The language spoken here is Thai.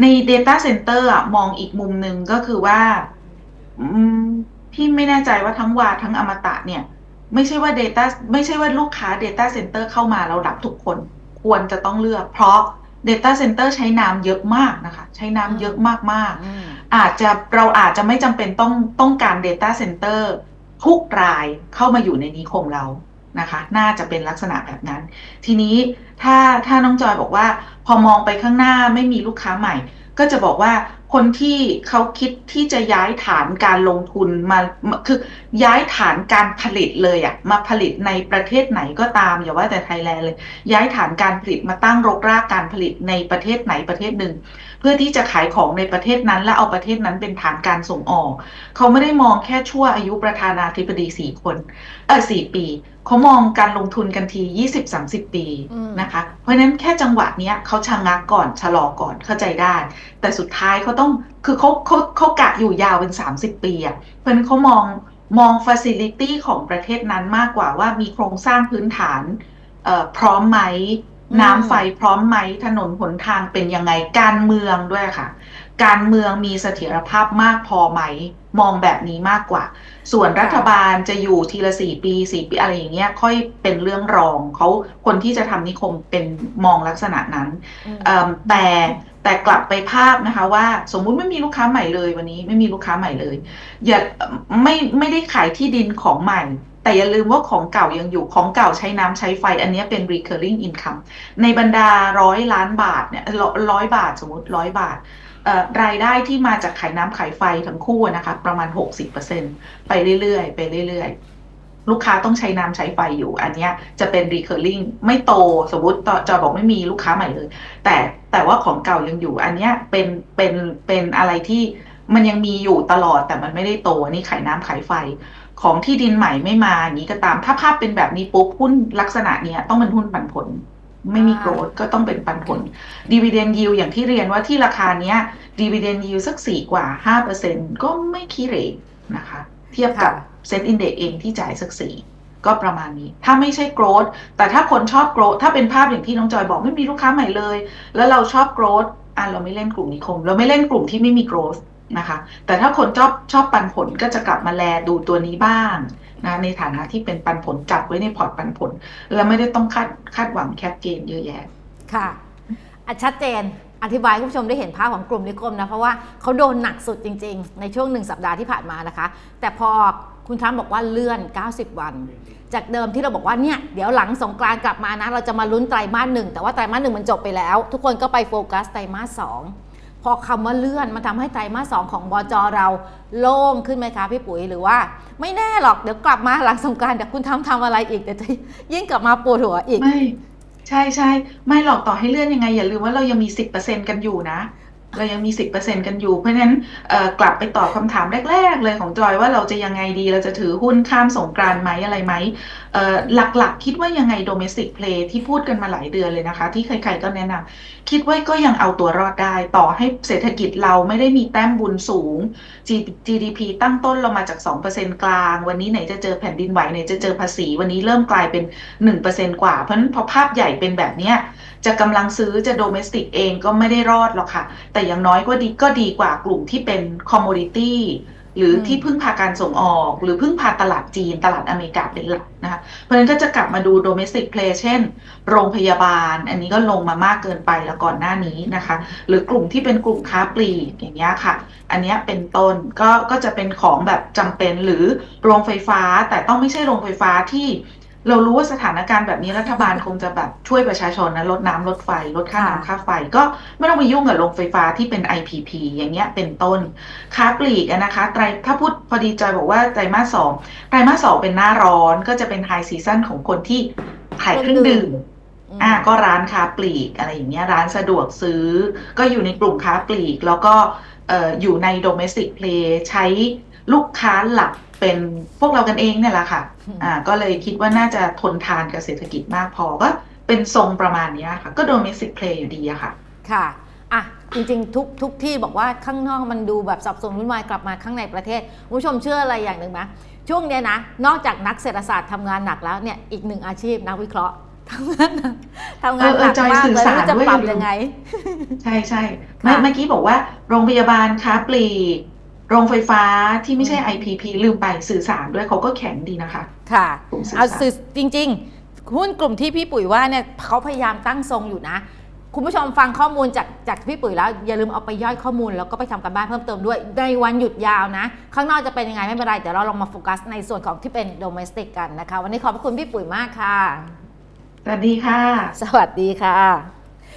ใน Data Center อะมองอีกมุมหนึ่งก็คือว่าอืมพี่ไม่แน่ใจว่าทั้งวาทั้งอมตะเนี่ย ไม่ใช่ว่า Data ไม่ใช่ว่าลูกค้า Data Center เข้ามาเรารับทุกคนควรจะต้องเลือก เพราะ Data Center ใช้น้ำเยอะมากนะคะ ใช้น้ำเยอะมากๆอืมอาจจะเราอาจจะไม่จำเป็นต้องต้องการ Data Center ทุกรายเข้ามาอยู่ในนิคมเรา นะคะ น่าจะเป็นลักษณะแบบนั้น ทีนี้ถ้าถ้าน้องจอยบอกว่า พอมองไปข้างหน้าไม่มีลูกค้าใหม่ ก็จะบอกว่าคนที่เขาคิดที่จะย้ายฐานการลงทุนมามาคือย้ายฐานการผลิตเลยอะมาผลิตในประเทศไหนก็ตามอย่าว่าแต่ไทยแลนด์เลย ย้ายฐานการผลิตมาตั้งรกรากการผลิตในประเทศไหนประเทศหนึ่ง เพื่อที่จะขายของในประเทศนั้น และเอาประเทศนั้นเป็นฐานการส่งออก เขาไม่ได้มองแค่ชั่วอายุประธานาธิบดีสี่คนเออสี่ปีเขามองการลงทุนกันทียี่สิบสามสิบปีอืมนะคะ เพราะฉะนั้นแค่จังหวะเนี้ยเขาชะงักก่อนชะลอก่อนเข้าใจได้ แต่สุดท้ายเขาต้องคือเขาเขาเขากะอยู่ยาวเป็นสามสิบปีอะเพราะฉะนั้นเขามองมองฟ a ซิลิตี้ของประเทศนั้นมากกว่าว่ามีโครงสร้างพื้นฐานเอ่อพร้อมไหมอืมน้ำไฟพร้อมไหม ถนนหนทางเป็นยังไงการเมืองด้วยค่ะ การเมืองมีเสถียรภาพมากพอไหม มองแบบนี้มากกว่า ส่วนรัฐบาลจะอยู่ทีละสี่ปีสี่ปีอะไรอย่างเงี้ยค่อยเป็นเรื่องรองเขาคนที่จะทำนิคมเป็นมองลักษณะนั้นอืมเอิ่มแต่แต่กลับไปภาพนะคะว่า สมมุติไม่มีลูกค้าใหม่เลยวันนี้ไม่มีลูกค้าใหม่เลย อย่าไม่ไม่ได้ขายที่ดินของใหม่แต่อย่าลืมว่าของเก่ายังอยู่ของเก่าใช้น้ำใช้ไฟ อันเนี้ยเป็น recurring income ในบรรดาร้อยล้านบาทเนี่ยร้อยบาทสมมติร้อยบาทเอ่อ รายได้ที่มาจากขายน้ำขายไฟทั้งคู่อะนะคะ ประมาณ 60%ไปเรื่อยๆ ไปเรื่อยๆ ลูกค้าต้องใช้น้ำใช้ไฟอยู่ อันเนี้ยจะเป็น recurring ไม่โตสมมติต่อจอยบอกไม่มีลูกค้าใหม่เลย แต่แต่ว่าของเก่ายังอยู่ อันเนี้ยเป็นเป็นเป็นอะไรที่มันยังมีอยู่ตลอดแต่มันไม่ได้โตอันนี่ขายน้ำขายไฟ ของที่ดินใหม่ไม่มาอย่างนี้ก็ตาม ถ้าภาพเป็นแบบนี้ปุ๊บหุ้นลักษณะเนี้ยต้องเป็นหุ้นปันผลไม่มีอ่าโกรดก็ต้องเป็นปันผลดีเวเดนยิวอย่างที่เรียนว่าที่ราคาเนี้ย ดีเวเดนยิวสักสี่กว่าห้าเปอร์เซ็นก็ไม่ขี้เหร่นะคะ เทียบกับเซ็ตอินเด็กเองที่จ่ายสักสี่ก็ประมาณนี้ ถ้าไม่ใช่โกรดแต่ถ้าคนชอบโกรดถ้าเป็นภาพอย่างที่น้องจอยบอกไม่มีลูกค้าใหม่เลย แล้วเราชอบโกรดอะเราไม่เล่นกลุ่มนิคม เราไม่เล่นกลุ่มที่ไม่มีโกรดนะคะ แต่ถ้าคนชอบชอบปันผลก็จะกลับมาแลดูตัวนี้บ้างนะในฐานะที่เป็นปันผลจับไว้ในพอร์ตปันผล แล้วไม่ได้ต้องคาดคาดหวังแคปเกนเยอะแยะ ค่ะ อะชัดเจนอธิบายคุณผู้ชมได้เห็นภาพของกลุ่มนิคมนะ เพราะว่าเขาโดนหนักสุดจริง ๆ ในช่วงหนึ่งสัปดาห์ที่ผ่านมานะคะ แต่พอคุณทรัมป์บอกว่าเลื่อน 90 วัน จากเดิมที่เราบอกว่าเนี่ยเดี๋ยวหลังสงกรานกลับมานะ เราจะมาลุ้นไตรมาสหนึ่งแต่ว่าไตรมาสหนึ่งมันจบไปแล้ว ทุกคนก็ไปโฟกัสไตรมาสสองพอคำว่าเลื่อนมันทำให้ไตรมาสสองของบจเราโล่งขึ้นไหมคะพี่ปุ๋ยหรือว่า ไม่แน่หรอกเดี๋ยวกลับมาหลังสงกรานต์เดี๋ยวคุณทำทำอะไรอีกเดี๋ยวจะยิ่งกลับมาปวดหัวอีกไม่ ใช่ใช่ไม่หรอก ต่อให้เลื่อนยังไง อย่าลืมว่าเรายังมีสิบเปอร์เซ็นกันอยู่นะ เรายังมีสิบเปอร์เซ็นกันอยู่ เพราะฉะนั้นกลับไปตอบคำถามแรก ๆ เลยของจอยว่าเราจะยังไงดี เราจะถือหุ้นข้ามสงกรานไหมอะไรไหมหลักๆ คิดว่ายังไง domestic play ที่พูดกันมาหลายเดือนเลยนะคะ ที่ใครๆก็แนะนำคิดว่าก็ยังเอาตัวรอดได้ ต่อให้เศรษฐกิจเราไม่ได้มีแต้มบุญสูง GDP ตั้งต้นเรามาจาก 2%กลาง วันนี้ไหนจะเจอแผ่นดินไหวไหนจะเจอภาษี วันนี้เริ่มกลายเป็น 1%กว่า เพราะฉะนั้นพอภาพใหญ่เป็นแบบนี้จะกำลังซื้อจะโดเมสติกเองก็ไม่ได้รอดหรอกค่ะแต่อย่างน้อยก็ดีก็ดีกว่ากลุ่มที่เป็นคอมมูนิตี้หรืออมที่พึ่งพาการส่งออก หรือพึ่งพาตลาดจีนตลาดอเมริกาเป็นหลักนะคะเพราะฉะนั้นก็จะกลับมาดูโดเมสติกเพลย์เช่น โรงพยาบาล อันนี้ก็ลงมามากเกินไปแล้วก่อนหน้านี้นะคะ หรือกลุ่มที่เป็นกลุ่มค้าปลีกอย่างเงี้ยค่ะ อันเนี้ยเป็นต้นก็ก็จะเป็นของแบบจำเป็นหรือโรงไฟฟ้าแต่ต้องไม่ใช่โรงไฟฟ้าที่ เรารู้ว่าสถานการณ์แบบนี้รัฐบาลคงจะแบบช่วยประชาชนนะลดน้ำลดไฟ ลดค่าค่ะน้ำค่าไฟ ก็ไม่ต้องไปยุ่งกับโรงไฟฟ้าที่เป็น IPP อย่างเงี้ยเป็นต้น ค้าปลีกอะนะคะไตรถ้าพูดพอดีจอยบอกว่าไตรมาสสองไตรมาสสองเป็นหน้าร้อนก็จะเป็นไฮซีซันของคนที่ขายเครื่องดื่มมอ่าก็ร้านค้าปลีกอะไรอย่างเงี้ยร้านสะดวกซื้อ ก็อยู่ในกลุ่มค้าปลีก แล้วก็เอ่ออยู่ใน domestic play ใช้ลูกค้าหลัก เป็นพวกเรากันเองเนี่ยแหละค่ะอืมอ่า ก็เลยคิดว่าน่าจะทนทานกับเศรษฐกิจมากพอก็เป็นทรงประมาณเนี้ยค่ะ ก็ domestic play อยู่ดีอะค่ะ ค่ะ อะ จริงๆ ทุกทุกที่บอกว่าข้างนอกมันดูแบบสับสนวุ่นวายกลับมาข้างในประเทศคุณผู้ชมเชื่ออะไรอย่างหนึ่งไหมช่วงเนี้ยนะ นอกจากนักเศรษฐศาสตร์ทำงานหนักแล้วเนี่ยอีกหนึ่งอาชีพนักวิเคราะห์ทำงานหนักทำงานหนักเออเออจอยมากสื่อเลยสารไม่รู้จะด้วยปรับอย่าลืมยังไง ใช่ใช่เมื่อค่ะเมื่อกี้บอกว่าโรงพยาบาลค้าปลีก โรงไฟฟ้าที่ไม่ใช่อืม IPP ลืมไปสื่อสารด้วยเขาก็แข็งดีนะคะ ค่ะ กลุ่มสื่อเอาสารสื่อจริงๆหุ้นกลุ่มที่พี่ปุ๋ยว่าเนี่ยเขาพยายามตั้งทรงอยู่นะ คุณผู้ชมฟังข้อมูลจากจากพี่ปุ๋ยแล้วอย่าลืมเอาไปย่อยข้อมูลแล้วก็ไปทำกันบ้านเพิ่มเติมด้วย ในวันหยุดยาวนะ ข้างนอกจะเป็นยังไงไม่เป็นไรเดี๋ยวเราลองมาโฟกัสในส่วนของที่เป็นโดเมสติกกันนะคะ วันนี้ขอบพระคุณพี่ปุ๋ยมากค่ะ สวัสดีค่ะ สวัสดีค่ะ